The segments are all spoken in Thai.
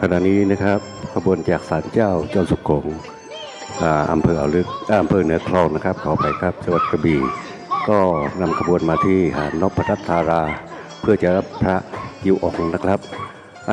ขณะนี้นะครับขบวนจากศาลเจ้าเจ้าสุโขงอ่าอำเภออ่าวลึกอ่าอำเภอเหนือคลองนะครับขอไปครับจังหวัดกระบี่ก็นำขบวนมาที่หาดนพรัตธารา เพื่อจะรับพระยิวอองนะครับ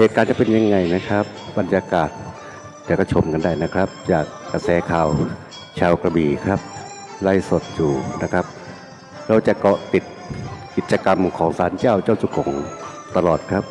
เหตุการณ์จะเป็นยังไงนะครับ บรรยากาศเดี๋ยวก็ชมกันได้นะครับ จากกระแสข่าวชาวกระบี่ครับไล่สดอยู่นะครับ เราจะเกาะติดกิจกรรมของศาลเจ้าเจ้าสุขงตลอดครับ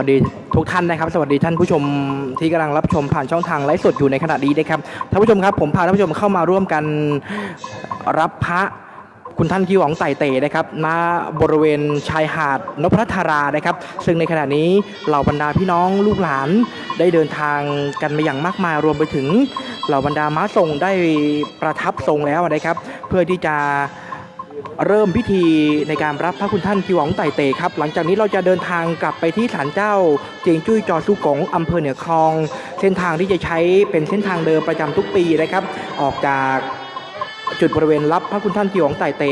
วัสดีทุกท่านนะครับ สวัสดีท่านผู้ชมที่กำลังรับชมผ่านช่องทางไลฟ์สดอยู่ในขณะนี้นะครับท่านผู้ชมครับผมพาท่านผู้ชมเข้ามาร่วมกันรับพระคุณท่านคิวของไต่เตนะครับณบริเวณชายหาดนพรัตรานะครับ ซึ่งในขณะนี้เหล่าบรรดาพี่น้องลูกหลานได้เดินทางกันมาอย่างมากมายรวมไปถึงเหล่าบรรดาม้าทรงได้ประทับทรงแล้วนะครับ เพื่อที่จะ เริ่มพิธีในการรับพระคุณท่านคิวหวองไต่เตครับ หลังจากนี้เราจะเดินทางกลับไปที่ศาลเจ้า เจียงจุ้ยจอสุกงอำเภอเหนือคลอง เส้นทางที่จะใช้เป็นเส้นทางเดิมประจำทุกปีนะครับ ออกจากจุดบริเวณรับพระคุณท่านคิวหวองไต่เต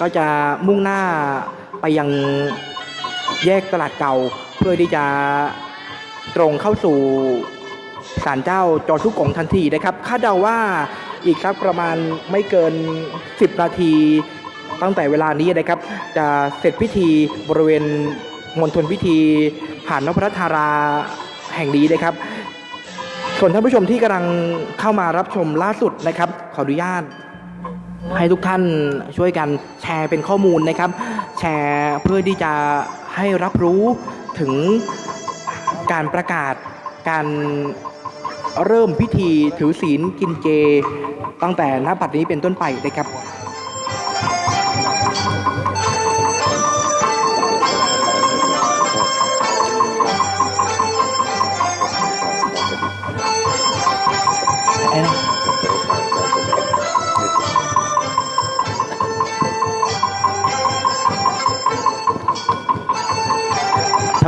ก็จะมุ่งหน้าไปยังแยกตลาดเก่า เพื่อที่จะตรงเข้าสู่ศาลเจ้าจอทุกกงทันทีนะครับ คาดเดาว่าอีกสักประมาณไม่เกิน 10 นาที ตั้งแต่เวลานี้นะครับ จะเสร็จพิธีบริเวณมณฑลพิธีผ่านนพรัตนาราแห่งนี้นะครับ ส่วนท่านผู้ชมที่กำลังเข้ามารับชมล่าสุดนะครับ ขออนุญาตให้ทุกท่านช่วยกันแชร์เป็นข้อมูลนะครับ แชร์เพื่อที่จะให้รับรู้ถึงการประกาศการเริ่มพิธีถือศีลกินเจ ตั้งแต่ณบัดนี้เป็นต้นไปนะครับ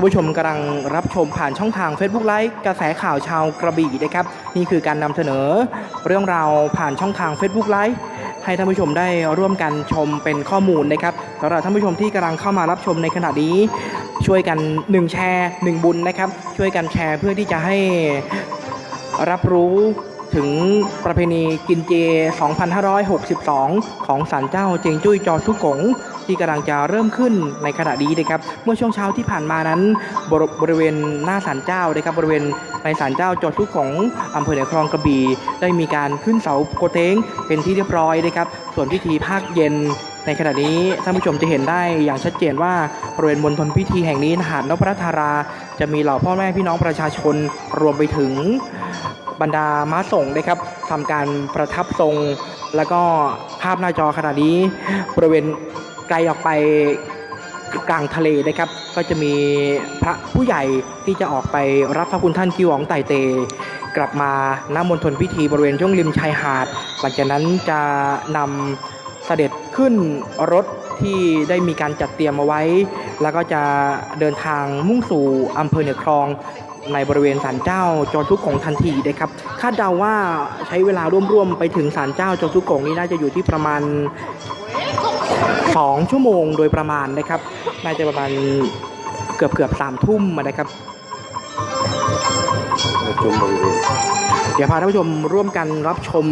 ผู้ชมกำลังรับชมผ่านช่องทาง Facebook ไลฟ์กระแสข่าวชาวกระบี่นะครับ นี่คือการนำเสนอเรื่องราวผ่านช่องทาง Facebook ไลฟ์ให้ท่านผู้ชมได้ร่วมกันชมเป็นข้อมูลนะครับสำหรับท่านผู้ชมที่กำลังเข้ามารับชมในขณะนี้ ช่วยกัน 1 แชร์ 1 บุญนะครับ ช่วยกันแชร์เพื่อที่จะให้รับรู้ ถึงประเพณีกินเจ 2562 ของศาลเจ้าเจงจุ้ยจอทุกกง ที่กำลังจะเริ่มขึ้นในขณะนี้นะครับ เมื่อช่วงเช้าที่ผ่านมานั้นบริบริเวณหน้าศาลเจ้านะครับบริเวณในศาลเจ้าจอทุกของอำเภอเหนือคลองกระบี่ได้มีการขึ้นเสาโกเท้งเป็นที่เรียบร้อยนะครับ ส่วนพิธีภาคเย็นในขณะนี้ท่านผู้ชมจะเห็นได้อย่างชัดเจนว่าบริเวณมณฑลพิธีแห่งนี้หาดนพรัตารา จะมีเหล่าพ่อแม่พี่น้องประชาชนรวมไปถึง บรรดาม้าส่งนะครับทำการประทับทรง แล้วก็ภาพหน้าจอขณะนี้บริเวณไกลออกไปกลางทะเลนะครับ ก็จะมีพระผู้ใหญ่ที่จะออกไปรับพระคุณท่านกิวองไตเต กลับมาณมณฑลพิธีบริเวณช่วงริมชายหาด หลังจากนั้นจะนำเสด็จขึ้นรถที่ได้มีการจัดเตรียมเอาไว้ แล้วก็จะเดินทางมุ่งสู่อำเภอเหนือคลอง ในบริเวณศาลเจ้าจอทุกของทันทีนะครับคาดเดาว่าใช้เวลาร่วมๆไปถึงศาลเจ้าจอทุกของนี้น่าจะอยู่ที่ประมาณ 2 ชั่วโมงโดยประมาณนะครับ น่าจะประมาณเกือบเกือบสามทุ่มนะครับเดี๋ยวพาท่านผู้ชมร่วมกันรับชม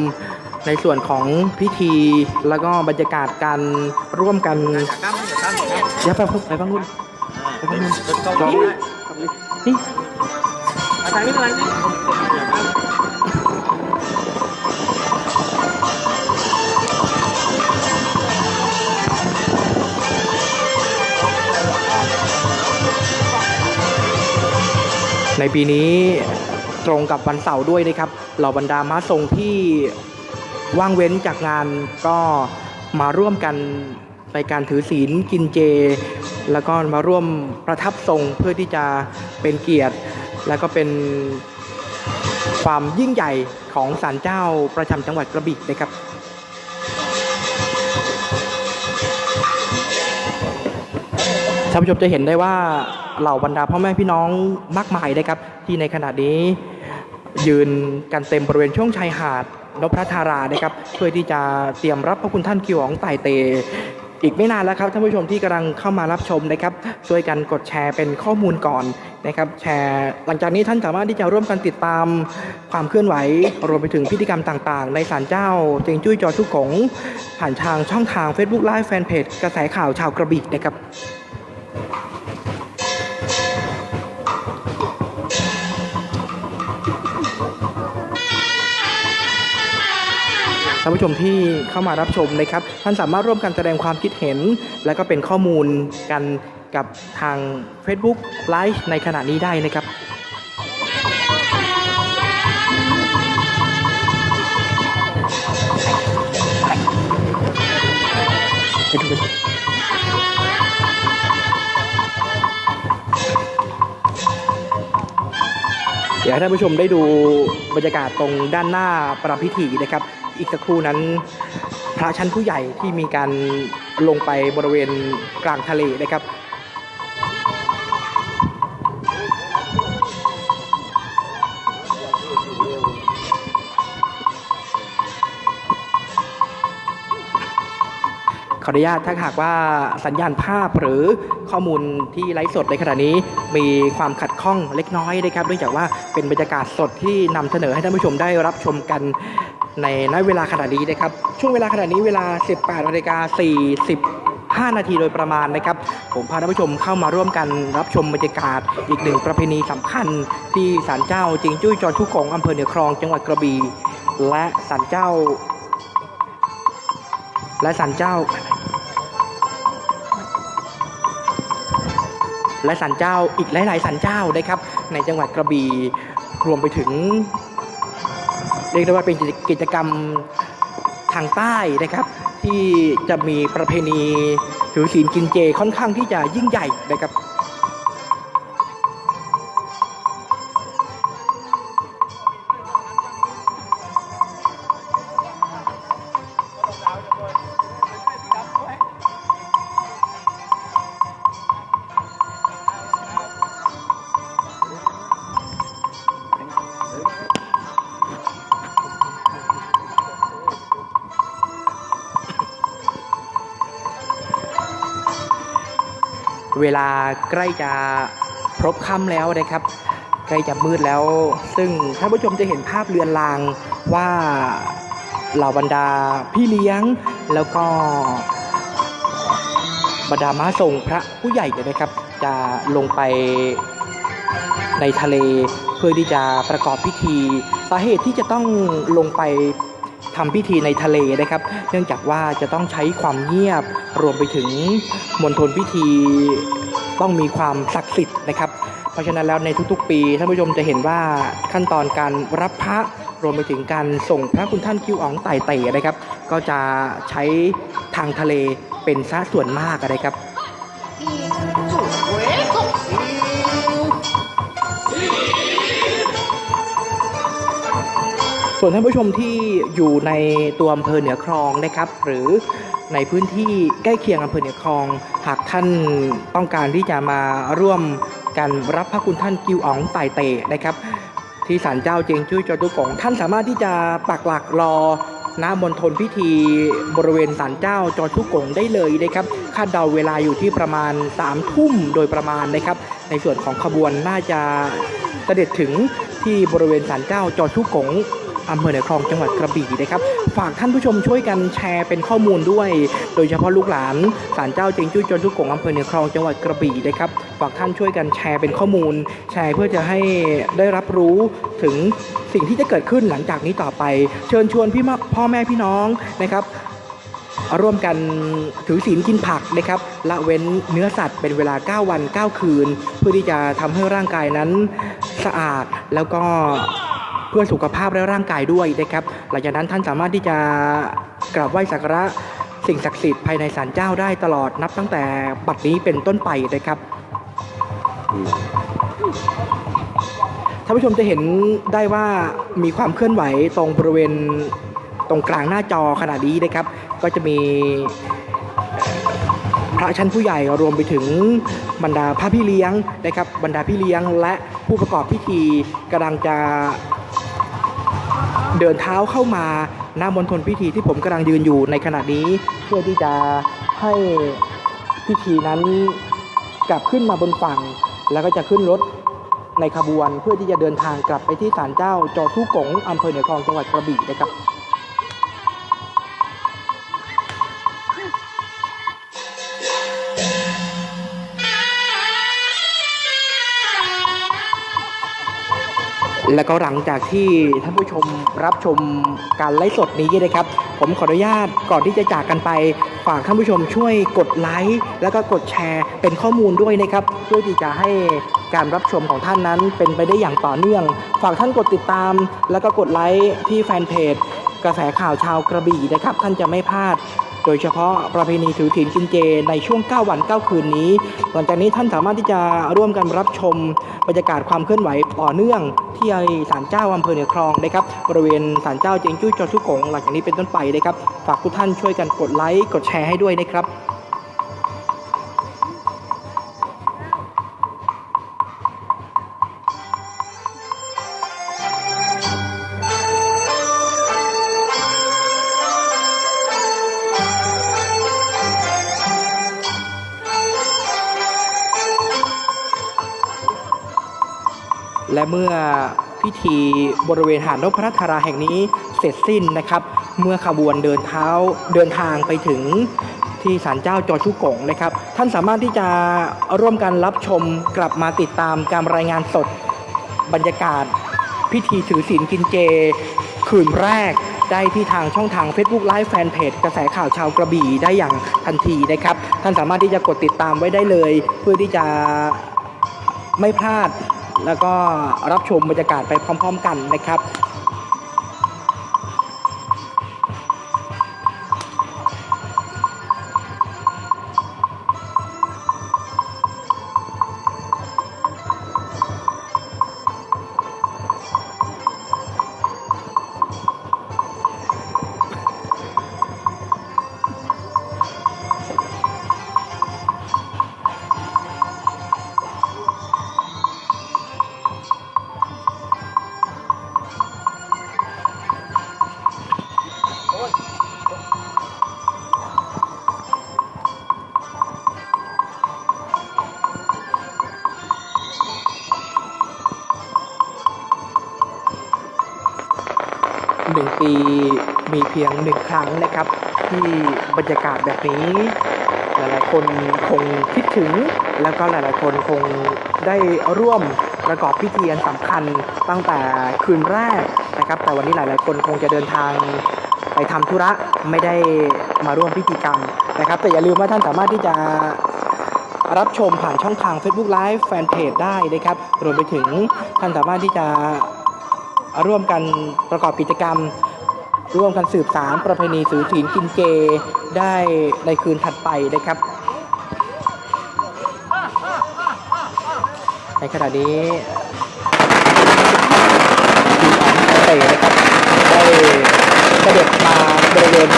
ในส่วนของพิธีแล้วก็บรรยากาศการร่วมกันเดี๋ยวไปพบไปบ้างนู่นไปบ้างนู่นจอนี่ อาจารย์นี่อะไรนี่ในปีนี้ตรงกับวันเสาร์ด้วยนะครับ เหล่าบรรดาม้าทรงที่ว่างเว้นจากงานก็มาร่วมกันในการถือศีลกินเจ แล้วก็มาร่วมประทับทรงเพื่อที่จะเป็นเกียรติ แล้วก็เป็นความยิ่งใหญ่ของศาลเจ้าประจำจังหวัดกระบี่นะครับท่านผู้ชมจะเห็นได้ว่าเหล่าบรรดาพ่อแม่พี่น้องมากมายนะครับ ที่ในขณะนี้ยืนกันเต็มบริเวณช่วงชายหาดนพระธารานะครับเพื่อที่จะเตรียมรับพระคุณท่านกิวของไตเต อีกไม่นานแล้วครับท่านผู้ชมที่กำลังเข้ามารับชมนะครับช่วยกันกดแชร์เป็นข้อมูลก่อนนะครับแชร์หลังจากนี้ท่านสามารถที่จะร่วมกันติดตามความเคลื่อนไหว รวมไปถึงพิธีกรรมต่างๆ ในศาลเจ้าเจงจุ้ยจอทุกขงผ่านทางช่องทาง Facebook Live Fanpage กระแสข่าวชาวกระบี่นะครับ ท่านผู้ชมที่เข้ามารับชมนะครับ ท่านสามารถร่วมกันแสดงความคิดเห็น และก็เป็นข้อมูลกันกับทาง Facebook Live ในขณะนี้ได้นะครับไปดูกันเดี๋ยวให้ท่านผู้ชมได้ดูบรรยากาศตรงด้านหน้าประพิธีนะครับ อีกสักครู่นั้น พระชั้นผู้ใหญ่ที่มีการลงไปบริเวณกลางทะเลนะครับขออนุญาตถ้าหากว่าสัญญาณภาพหรือข้อมูลที่ไลฟ์สดในขณะนี้มีความขัดข้องเล็กน้อยนะครับเนื่องจากว่าเป็นบรรยากาศสดที่นำเสนอให้ท่านผู้ชมได้รับชมกัน ในณเวลาขณะนี้นะครับ ช่วงเวลาขณะนี้เวลา 18นาฬิกา45 นาทีโดยประมาณนะครับ ผมพาท่านผู้ชมเข้ามาร่วมกันรับชมบรรยากาศอีกหนึ่งประเพณีสำคัญ ที่ศาลเจ้าจิงจุ้ยจอชุกของอำเภอเหนือคลองจังหวัดกระบี่และศาลเจ้า และศาลเจ้า และศาลเจ้าอีกหลาย ๆศาลเจ้านะครับ ในจังหวัดกระบี่รวมไปถึง เรียกได้ว่าเป็นกิจกรรมทางใต้นะครับ ที่จะมีประเพณีถือศีลกินเจค่อนข้างที่จะยิ่งใหญ่นะครับ เวลาใกล้จะพบค่ำแล้วนะครับ ใกล้จะมืดแล้ว ซึ่งท่านผู้ชมจะเห็นภาพเรือนรางว่าเหล่าบรรดาพี่เลี้ยง แล้วก็บรรดาม้าทรงพระผู้ใหญ่เนี่ยนะครับ จะลงไปในทะเลเพื่อที่จะประกอบพิธี สาเหตุที่จะต้องลงไป ทำพิธีในทะเลนะครับ เนื่องจากว่าจะต้องใช้ความเงียบรวมไปถึงมณฑลพิธีต้องมีความศักดิ์สิทธิ์นะครับ เพราะฉะนั้นแล้วในทุกๆ ปีท่านผู้ชมจะเห็นว่าขั้นตอนการรับพระรวมไปถึงการส่งพระคุณท่านคิวอ๋องไต่เต๋นะครับ ก็จะใช้ทางทะเลเป็นซะส่วนมากนะครับ ส่วนท่านผู้ชมที่อยู่ในตัวอำเภอเหนือคลองนะครับ หรือในพื้นที่ใกล้เคียงอำเภอเหนือคลอง หากท่านต้องการที่จะมาร่วมกันรับพระคุณท่านกิวอ๋องไตเตะนะครับ ที่ศาลเจ้าเจงจุ้ยจอตุกงท่านสามารถที่จะปักหลักรอณมณฑลพิธีบริเวณศาลเจ้าจอทุกงได้เลยนะครับ คาดเดาเวลาอยู่ที่ประมาณ3ามทุ่มโดยประมาณนะครับ ในส่วนของขบวนน่าจะเสด็จถึงที่บริเวณศาลเจ้าจอทุกง อำเภอเหนือคลองจังหวัดกระบี่นะครับ ฝากท่านผู้ชมช่วยกันแชร์เป็นข้อมูลด้วย โดยเฉพาะลูกหลานศาลเจ้าเจงจุ้ยจนทุกกงอำเภอเหนือคลองจังหวัดกระบี่นะครับ ฝากท่านช่วยกันแชร์เป็นข้อมูล แชร์เพื่อจะให้ได้รับรู้ถึงสิ่งที่จะเกิดขึ้นหลังจากนี้ต่อไป เชิญชวนพี่พ่อพ่อแม่พี่น้องนะครับร่วมกันถือศีลกินผักนะครับละเว้นเนื้อสัตว์เป็นเวลา 9 วัน 9 คืน เพื่อที่จะทำให้ร่างกายนั้นสะอาดแล้วก็ เพื่อสุขภาพและร่างกายด้วยนะครับหลังจากนั้นท่านสามารถที่จะกราบไหว้สักการะสิ่งศักดิ์สิทธิ์ภายในศาลเจ้าได้ตลอดนับตั้งแต่บัดนี้เป็นต้นไปนะครับท่านผู้ชมจะเห็นได้ว่ามีความเคลื่อนไหวตรงบริเวณตรงกลางหน้าจอขณะนี้นะครับ ก็จะมีพระชั้นผู้ใหญ่รวมไปถึงบรรดาพระพี่เลี้ยงนะครับ บรรดาพี่เลี้ยงและผู้ประกอบพิธีกำลังจะ เดินเท้าเข้ามาหน้ามณฑลพิธีที่ผมกำลังยืนอยู่ในขณะนี้ เพื่อที่จะให้พิธีนั้นกลับขึ้นมาบนฝั่ง แล้วก็จะขึ้นรถในขบวนเพื่อที่จะเดินทางกลับไปที่ศาลเจ้าจอทุกงอำเภอเหนือคลองจังหวัดกระบี่นะครับ แล้วก็หลังจากที่ท่านผู้ชมรับชมการไลฟ์สดนี้นะครับ ผมขออนุญาตก่อนที่จะจากกันไป ฝากท่านผู้ชมช่วยกดไลค์แล้วก็กดแชร์เป็นข้อมูลด้วยนะครับเพื่อที่จะให้การรับชมของท่านนั้นเป็นไปได้อย่างต่อเนื่อง ฝากท่านกดติดตาม แล้วก็กดไลค์ที่แฟนเพจกระแสข่าวชาวกระบี่นะครับ ท่านจะไม่พลาด โดยเฉพาะประเพณีถือศีลกินเจในช่วง 9 วัน 9 คืนนี้ หลังจากนี้ท่านสามารถที่จะร่วมกันรับชมบรรยากาศความเคลื่อนไหวต่อเนื่อง ที่ศาลเจ้าอำเภอเหนือคลองนะครับบริเวณศาลเจ้าเจียงจุ้ยจอทุกงหลังจากนี้เป็นต้นไปนะครับฝากทุกท่านช่วยกันกดไลค์กดแชร์ให้ด้วยนะครับ และเมื่อพิธีบริเวณหาดนพรัตราแห่งนี้เสร็จสิ้นนะครับ เมื่อขบวนเดินเท้าเดินทางไปถึงที่ศาลเจ้าจอชุกงนะครับ ท่านสามารถที่จะร่วมกันรับชมกลับมาติดตามการรายงานสดบรรยากาศ พิธีถือศีลกินเจ คืนแรกได้ที่ทางช่องทาง Facebook Live Fanpage กระแสข่าวชาวกระบี่ได้อย่างทันทีนะครับ ท่านสามารถที่จะกดติดตามไว้ได้เลย เพื่อที่จะไม่พลาด แล้วก็รับชมบรรยากาศไปพร้อม ๆ กันนะครับ เพียงหนึ่งครั้งนะครับ ที่บรรยากาศแบบนี้ หลายๆ คนคงคิดถึง แล้วก็หลายๆ คนคงได้ร่วมประกอบพิธีอันสำคัญตั้งแต่คืนแรกนะครับ แต่วันนี้หลาย ๆ คนคงจะเดินทางไปทำธุระไม่ได้มาร่วมพิธีกรรมนะครับ แต่อย่าลืมว่าท่านสามารถที่จะรับชมผ่านช่องทาง Facebook Live Fanpage ได้นะครับ รวมไปถึงท่านสามารถที่จะร่วมกันประกอบกิจกรรม ร่วมกันสืบสารประเพณีสือศีลกินเจได้ในคืนถัดไปนะครับ ในขณะนี้ทีมของเตะนะครับได้เสด็จมาบริเวณ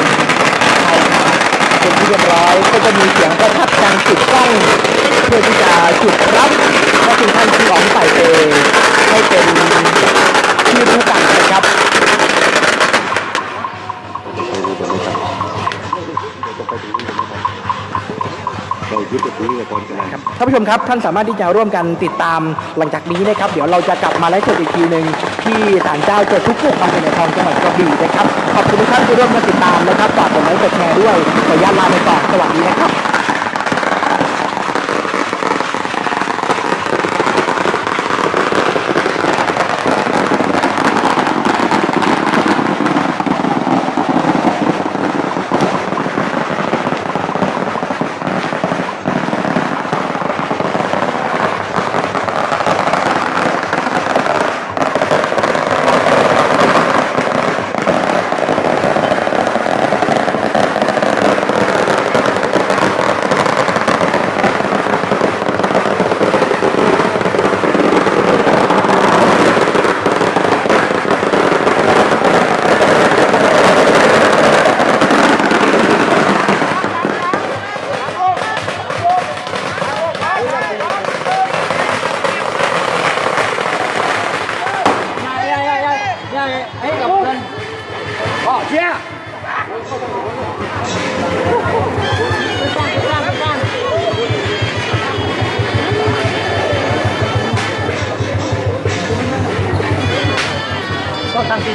ชายหาดเป็นที่เรียบร้อยก็จะมีเสียงประทัดดังจุดกล้องเพื่อที่จะจุดรับพระคุณท่านที่ของไต่เตให้เป็นที่รู้กั ครับเรายึดตรงนี้ก่อนกันนะท่านผู้ชมครับท่านสามารถที่จะร่วมกันติดตามหลังจากนี้นะครับ เดี๋ยวเราจะกลับมาไลฟ์สดอีกทีหนึ่งที่ศาลเจ้าเจ้าทุกข์อำเภอในทองจังหวัดกระบี่นะครับขอบคุณทุกท่านที่ร่วมกันติดตามนะครับฝากกดไลค์กดแชร์ด้วยขออนุญาตลาไปก่อนสวัสดีนะครับ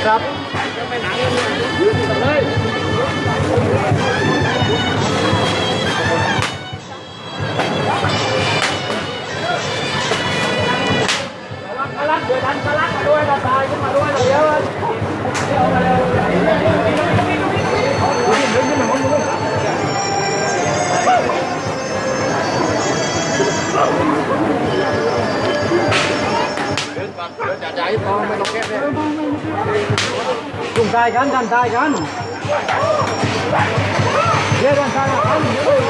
ครับ จุ่มตายกันดันตายกันเยอะดันตายกัน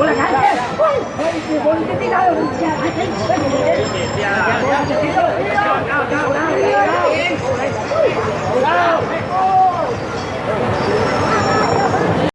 Go, go, go, go, go.